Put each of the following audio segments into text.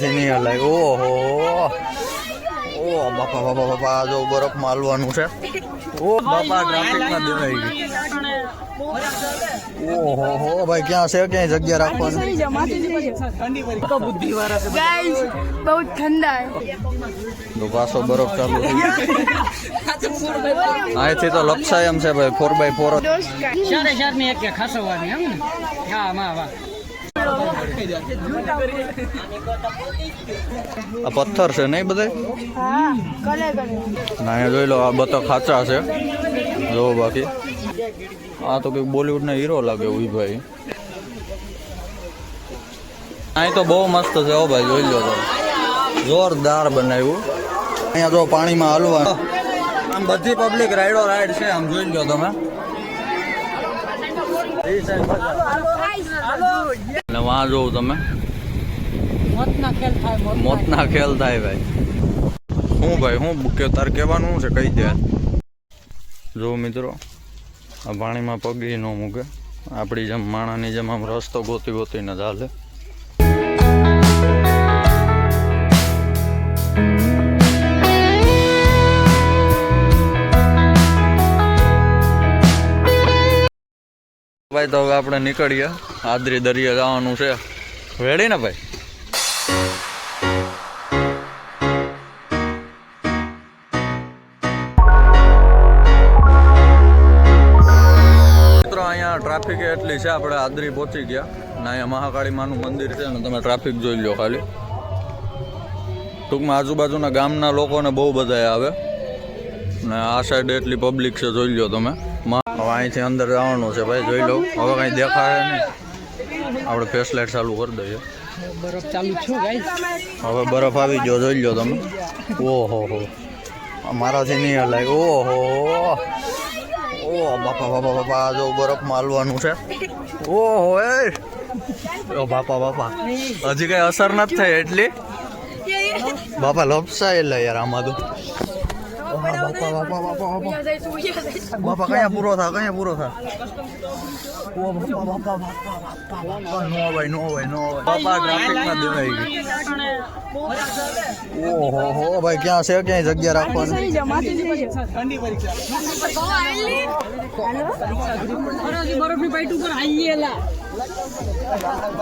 થી નહીં હલાય ઓહો. ઓહ બાપા બાપા બાપા જો બરફ માલવાનું છે. ઓ બાપા ટ્રાફિકમાં દેવાઈ ગઈ ઓહો હો ભાઈ ક્યાં છે? ક્યાંય જગ્યા રાખવાની? બહુ ઠંડા તો પાછો બરફ ચાલુ અહીંથી તો લપસાય એમ છે ભાઈ ફોર બાય ફોર ચારે ચારની એક ખાસવાની એમ ને? હા વાહ. આ પથ્થર છે નહીં બધા? ના, અહીંયા જોઈ લો, આ બધા ખાચા છે. જોવો બાકી. આ તો કંઈક બોલિવૂડના હીરો લાગે ઉઈ ભાઈ અહીં તો બહુ મસ્ત છે, હો ભાઈ, જોઈ લો તો જોરદાર બનાવ્યું. અહીંયા જો પાણીમાં હલવા. આમ બધી પબ્લિક રાઈડો રાઈડ છે, આમ જોઈ લો તમે. અને વાં જોઉં તમે. મોતના ખેલ થાય મોત મોતના ખેલ થાય ભાઈ. શું ભાઈ શું કે તાર કહેવાનું છે કહી દે. જો મિત્રો આ પાણીમાં પગી ન મૂકે. આપણી જેમ માણાની જેમ આમ રસ્તો ગોતી ગોતીને ચાલે. ભાઈ, તો હવે આપણે નીકળીએ. આદરી દરિયા જવાનું છે. રેડી ને ભાઈ? ટ્રાફિક એટલી છે, આપણે આદરી પહોંચી ગયા. ને અહીંયા મહાકાળી માનું મંદિર છે ને તમે ટ્રાફિક જોઈ લો ખાલી. ટૂંકમાં આજુબાજુના ગામના લોકોને બહુ બધા આવે. ને આ સાઈડ એટલી પબ્લિક છે, જોઈ લો તમે. હવે અહીંથી અંદર જવાનું છે ભાઈ જોઈ લો. હવે કંઈ દેખાય નહીં. આપણે ફેસ લાઇટ ચાલુ કરી દઈએ. બરફ ચાલુ છું હવે બરફ આવી ગયો જોઈ લો તમે. ઓહો હો. મારાથી નહીં હલાય. ઓહો ઓ બાપા બાપા બાપા જો બરફ માલવાનું છે. ઓહો એ. ઓ બાપા બાપા. હજી કઈ અસર નથી થઈ એટલી? બાપા લપસાયેલા યાર આમાં તો. બાપા બાપા બાપા બાપા બાપા કયા પૂરો થા કયા પૂરો થા ઓ બાપા બાપા બાપા બાપા નો ભાઈ નો ભાઈ બાપા ટ્રાફિકમાં ઓહો હો ભાઈ ક્યાં છે ક્યાંય જગ્યા રાખવાની બરફની પાઈટ ઉપર આઈએલા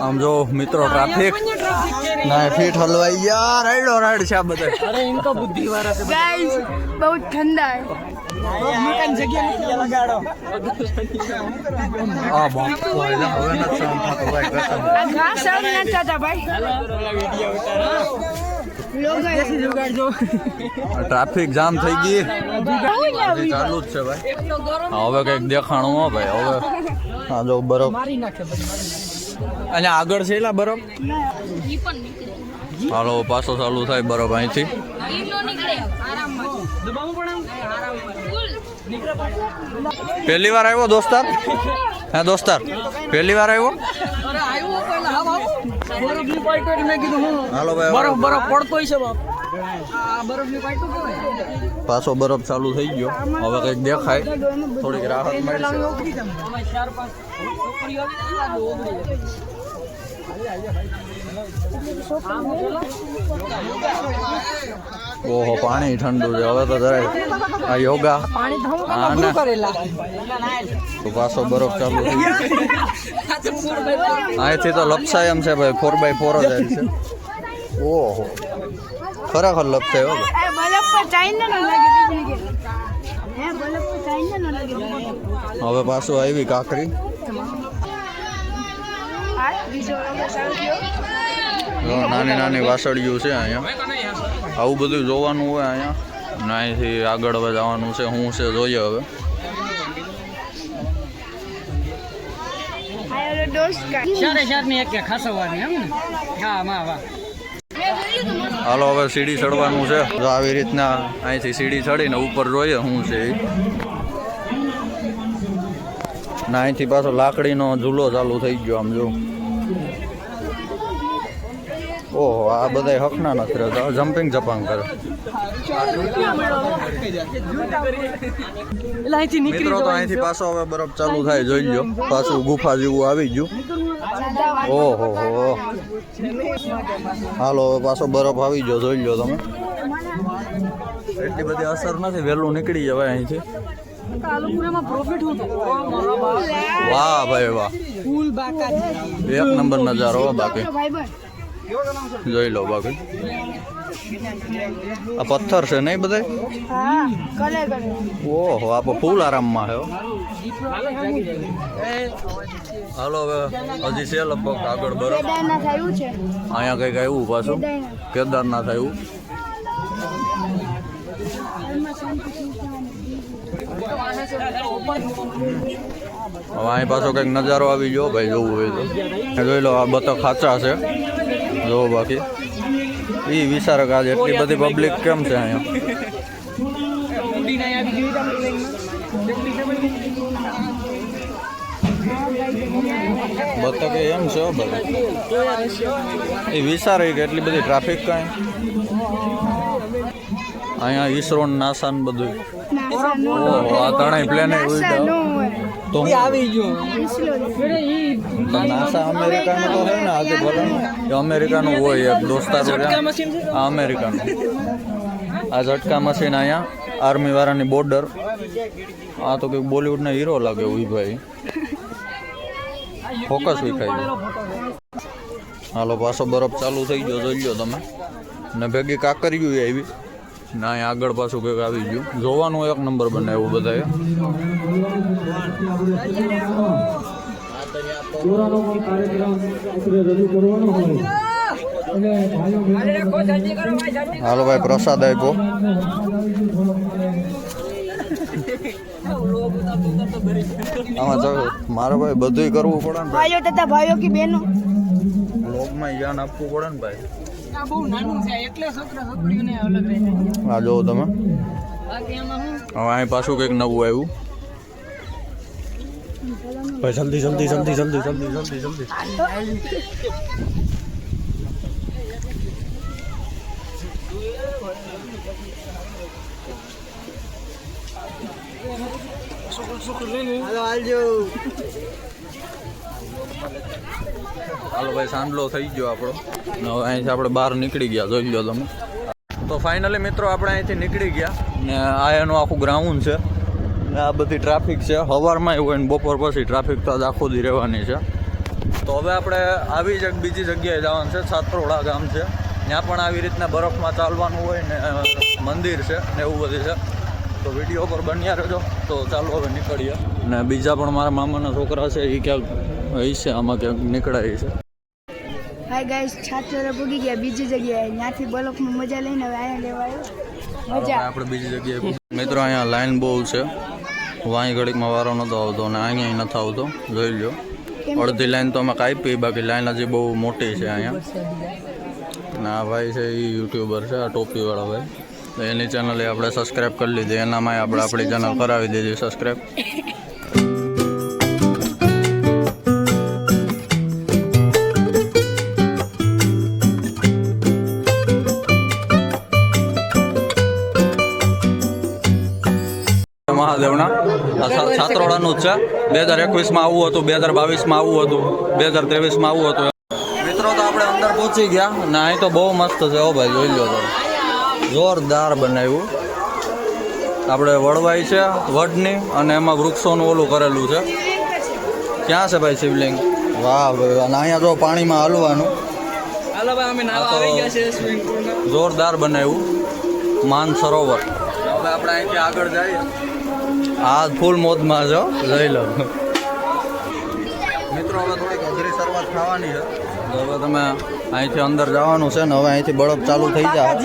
આમ જો મિત્રો ટ્રાફિક ના ફીટ હલવાઈ ગયા. રાઈડો રાઈડ છે આ બધા. અરે ઇનકો બુદ્ધિ વાળા છે ગાઈસ બહુ ઠંડા હે ટ્રાફિક જામ થઈ ગઈ. ચાલુ જ છે ભાઈ. હવે કંઈક દેખાણું હો ભાઈ. હવે હા જો બરોબર મારી અને આગળ છે એલા બરોબર હાલો પાછો ચાલુ થાય બરોબર અહીંથી. દબાવવું પણ આરામ પહેલી વાર આવ્યો દોસ્તાર? હા દોસ્તાર. પહેલી વાર આવ્યો? પાછો બરફ ચાલુ થઈ ગયો. હવે કંઈક દેખાય. થોડીક રાહત મળશે ઓહો પાણી ઠંડુ છે. હવે તો જરાય આ યોગા. તો પાછો બરફ ચાલુ અહીંથી તો લપસાય એમ છે ભાઈ. ફોર બાય ફોર જ છે. ઓહો. ખરેખર લપસાય હો હવે પાછું આવી કાકરી. બીજો નાની નાની વાસળીઓ છે અહીંયા. આવું બધું જોવાનું હોય અહીંયા. ને અહીંથી આગળ જવાનું છે હું છે જોઈએ હવે. હાલો હવે સીડી ચડવાનું છે. તો આવી રીતના અહીંથી સીડી ચડીને ઉપર જોઈએ શું છે ના અહીંથી પાછો લાકડીનો ઝૂલો ચાલુ થઈ ગયો આમ જો. ઓહો આ બધા હકના નથી રહેતા. જમ્પિંગ જપાંગ કરે. મિત્રો તો અહીંથી પાછો હવે બરફ ચાલુ થાય જોઈ લો પાછું ગુફા જેવું આવી ગયું. ઓહો હો. હાલો હવે પાછો બરફ આવી ગયો જોઈ લો તમે. એટલી બધી અસર નથી વહેલું નીકળી જવાય અહીંથી. વાહ ભાઈ વાહ. એક નંબર નજારો હો બાકી. જોઈ લો બાકી. આ પથ્થર છે નહીં બધા? ઓહો આપ ફૂલ આરામમાં હો. હાલો હવે હજી છે લગભગ આગળ છે. અહીંયા કંઈક આવ્યું પાછું? કેદારનાથ. કેદારનાથ આવ્યું? હવે અહીં પાછો કંઈક નજારો આવી ગયો ભાઈ જોવું હોય તો. જોઈ લો આ બતક ખાચા છે. જોવો બાકી. એ વિચારે કે આજે એટલી બધી પબ્લિક કેમ છે અહીંયા? ઉડીને આવી ગઈ તમે બતક એ એમ છે હો ભાઈ એ વિચારે કે એટલી બધી ટ્રાફિક કાંઈ? અહીંયા ઈસરો ને નાસા ને બધું નાસા નો ઓહો આ ત્રણેય પ્લેન નાસા નો હોય. તો એ આવી ગયો. ઈસલો એટલે ઈ તો નાસા અમેરિકાનું તો હોય ને આજે ભલે એ અમેરિકાનું હોય એક દોસ્તાર આ અમેરિકાનું. આ ઝટકા મશીન અહીંયા આર્મી વાળાની બોર્ડર. આ તો કંઈક બોલિવૂડના હીરો લાગે ઉઈ ભાઈ. ફોકસ વિખાઈ હાલો પાછો બરફ ચાલુ થઈ ગયો જોઈ લો તમે. ને ભેગી કાકરિયું આવી. ના અહીંયા આગળ પાછું કંઈક આવી ગયું. જોવાનું એક નંબર બનાવ્યું બધાએ હાલો ભાઈ પ્રસાદ આપ્યો. આમાં તો મારે ભાઈ બધુંય કરવું પડે ને ભાઈ. ભાઈઓ તથા ભાઈઓ की બહેનો? લોગમાં જ્ઞાન આપવું પડે ને ભાઈ. આ બહુ નાનું છે એટલે છોકરા છોકરીઓને અલગ રહે. આ જોવો તમે. બાકી એમાં હું? હવે અહીં પાછું કંઈક નવું આવ્યું. ભાઈ જલ્દી જલ્દી જલ્દી જલ્દી જલ્દી જલ્દી જલ્દી. હાલો ભાઈ સાંડલો થઈ ગયો આપણો. હવે અહીંથી આપણે બહાર નીકળી ગયા જોઈ લો તમે. તો ફાઇનલી મિત્રો આપણે અહીંથી નીકળી ગયા. ને આ એનું આખું ગ્રાઉન્ડ છે. આ બધી ટ્રાફિક છે. સવારમાં એવું હોય ને બપોર પછી ટ્રાફિક તો આખો દી રહેવાની છે. તો હવે આપણે આવી જ એક બીજી જગ્યાએ જવાનું છે સાતરોડા ગામ છે. ત્યાં પણ આવી રીતના બરફમાં ચાલવાનું હોય ને મંદિર છે ને એવું બધું છે. તો વીડિયો પર બન્યા રહેજો. તો ચાલો હવે નીકળીએ. ને બીજા પણ મારા મામાના છોકરા છે એ ક્યાંક હશે આમાં ક્યાંક નીકળાય છે. હાય ગાઈસ છાત્ર ભૂગી ગયા બીજી જગ્યાએ. ત્યાંથી બરફમાં મજા લઈને હવે અહીંયા લેવા મજા. આપણે બીજી જગ્યાએ મિત્રો અહીંયા લાઈન બહુ છે. વાંઈ ઘડીકમાં વારો નતો આવતો અને અહીંયા નથી આવતો. જોઈ લો અડધી લાઈન તો અમે કાપી બાકી લાઈન હજી બહુ મોટી છે અહીંયા. અને આ ભાઈ છે એ યુટ્યુબર છે આ ટોપીવાળા ભાઈ. તો એની ચેનલ આપણે સબસ્ક્રાઈબ કરી લીધી. એનામાં આપણે આપણી ચેનલ કરાવી દીધી સબસ્ક્રાઈબ મહાદેવના. આ છાત્રોડાનું જ છે. બે હજાર એકવીસમાં આવવું હતું બે હજાર બાવીસમાં આવવું હતું બે હજાર ત્રેવીસમાં આવવું હતું. મિત્રો તો આપણે અંદર પહોંચી ગયા ને અહીં તો બહુ મસ્ત છે હો ભાઈ જોઈ લો તો જોરદાર બનાવ્યું. આપણે વડવાઈ છે વડની અને એમાં વૃક્ષોનું ઓલું કરેલું છે. ક્યાં છે ભાઈ શિવલિંગ? વાહ ભાઈ અને અહીંયા જો પાણીમાં હલવાનું. હાલો ભાઈ અમે નાવા આ તો- આવી ગયા છે સ્વિમિંગ પુલમાં. જોરદાર બનાવ્યું. માન સરોવર હવે આપણે અહીંથી આગળ જઈએ. આ ફૂલ મોજમાં છો લઈ લો. મિત્રો હવે થોડીક અઘરી શરૂઆત થવાની છે. તો હવે તમે અહીંથી અંદર જવાનું છે ને હવે અહીંથી બળબ ચાલુ થઈ જાય.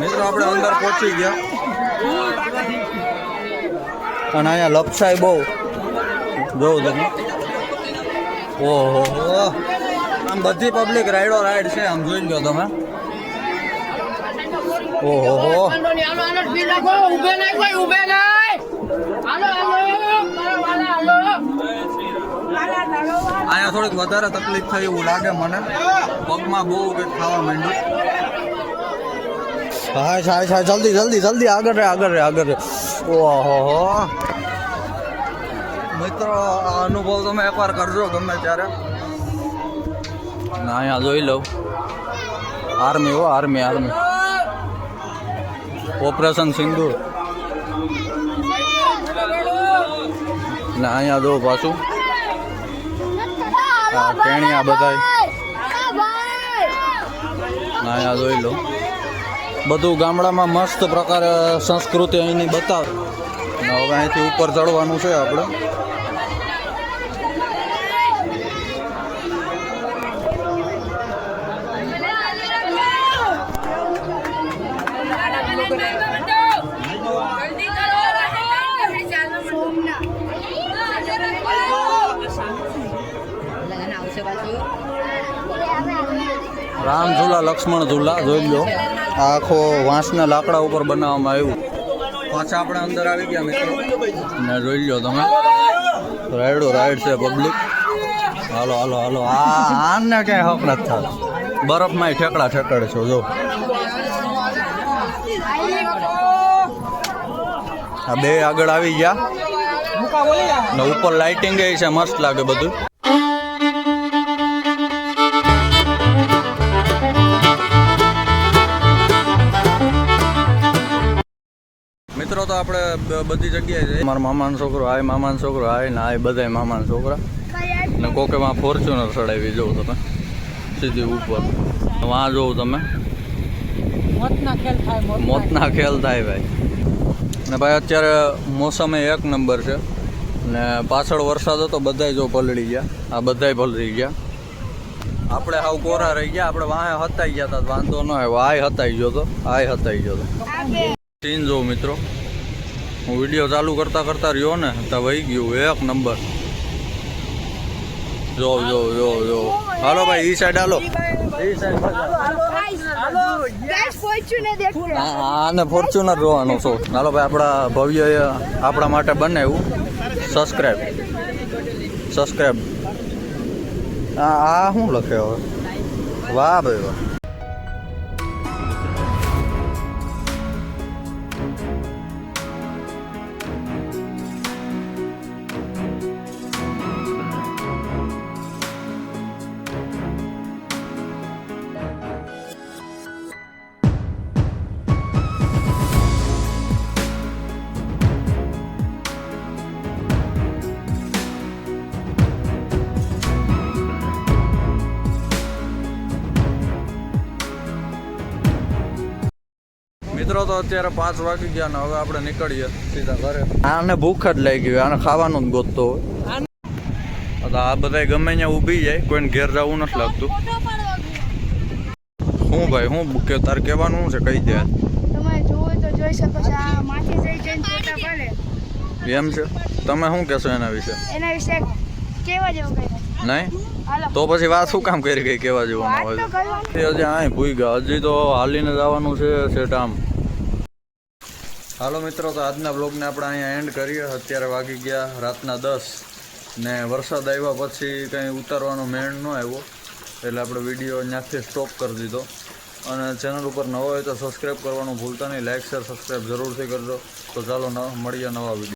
મિત્રો આપણે અંદર પહોંચી ગયા. અને અહીંયા લપસાય બહુ. જોઉં તમે. ઓહો. આમ બધી પબ્લિક રાઈડો રાઈડ છે આમ જોઈ લો તમે. ઓહો. હો અહીંયા થોડીક વધારે તકલીફ થઈ એવું લાગે મને. પગમાં બહુ કે ખાવા માંડ્યું. હાય હાય સાહેબ જલ્દી જલ્દી જલ્દી આગળ રે આગળ રે આગળ રે. ઓહો મિત્રો આ અનુભવ તમે એકવાર કરજો ગમે ત્યારે. ના અહીંયા જોઈ લઉં. આર્મી હો આર્મી આર્મી. ઓપરેશન સિંદૂર. ને અહીંયા જો પાછું. આ ટેણિયા બધાય. ને અહીંયા જોઈ લો. બધું ગામડામાં મસ્ત પ્રકારે સંસ્કૃતિ અહીંની બતાવે. હવે અહીંથી ઉપર ચડવાનું છે આપણે. રામ ઝૂલા, લક્ષ્મણ ઝૂલા, જોઈ લો. આખો વાંસના લાકડા ઉપર બનાવવામાં આવ્યું. પાછા આપણે અંદર આવી ગયા મિત્રો. ને જોઈ લો તમે. રાયડો રાઈડ છે પબ્લિક હાલો હાલો હાલો. આ આને ક્યાંય હક નથી થતો. બરફમાં ઠેકડા ઠેકડે છો, જો. આ બે આગળ આવી ગયા. ને ઉપર લાઇટિંગ એ છે, મસ્ત લાગે બધું. તો આપણે બધી જગ્યાએ જઈએ. મારા મામાનો છોકરો આય મામાનો છોકરો આય ને આય બધાય મામાના છોકરા. ને કોકેમાં ફોર્ચ્યુનર ચડાવી જોઉં તમે. સીધી ઉપર. વાં જોઉં તમે. મોતના ખેલ થાય મોત મોતના ખેલ થાય ભાઈ. ને ભાઈ અત્યારે મોસમે એક નંબર છે. ને પાછળ વરસાદ હતો બધાય જો પલળી ગયા. આ બધાય પલળી ગયા. આપણે હાવ કોરા રહી ગયા. આપણે વાંય હતાઈ ગયા હતા વાંધો ન આવ્યો. આય હતાઈ ગયો તો. આય હતાઈ ગયો તો. સીન જો મિત્રો. હું વીડિયો ચાલુ કરતા કરતા રહ્યો ને તો વહી ગયું એક નંબર. જો જો જો જો. હાલો ભાઈ ઈ સાઈડ હાલો. ઈ સાઈડ આને ફોર્ચ્યુનર જોવાનો છો. હાલો ભાઈ આપણા ભવ્ય આપણા માટે બનાવ્યું સબસ્ક્રાઈબ સબસ્ક્રાઈબ આ શું લખે હવે? વાહ ભાઈ વાહ. મિત્રો તો અત્યારે પાંચ વાગી ગયા ને હવે આપણે નીકળીએ સીધા ઘરે. આને ભૂખ જ લાગી ગયું આને ખાવાનું જ ગોતતો હોય. તો આ બધા ગમે ત્યાં ઊભી જાય કોઈને ઘેર જવું નથી લાગતું. શું ભાઈ હું કે તારે કહેવાનું શું છે? કહી દે એમ છે? તમે શું કહેશો એના વિશે? એના વિશે કેવા જેવું કઈ નહીં? તો પછી વાત શું કામ કરી ગઈ કેવા જેવું હોય હજી અહીં ભૂઈ ગયા હજી તો હાલીને જવાનું છે સેટ આમ. હાલો મિત્રો, તો આજના બ્લોગને આપણે અહીંયા એન્ડ કરીએ. અત્યારે વાગી ગયા રાતના દસ ને વરસાદ આવ્યા પછી કંઈ ઉતારવાનો મેળ ન આવ્યો. એટલે આપણે વીડિયો ત્યાંથી સ્ટોપ કરી દીધો. અને ચેનલ ઉપર નવો હોય તો સબસ્ક્રાઈબ કરવાનું ભૂલતા નહીં. લાઇક શેર સબસ્ક્રાઈબ જરૂરથી કરજો. તો ચાલો મળીએ નવા વીડિયો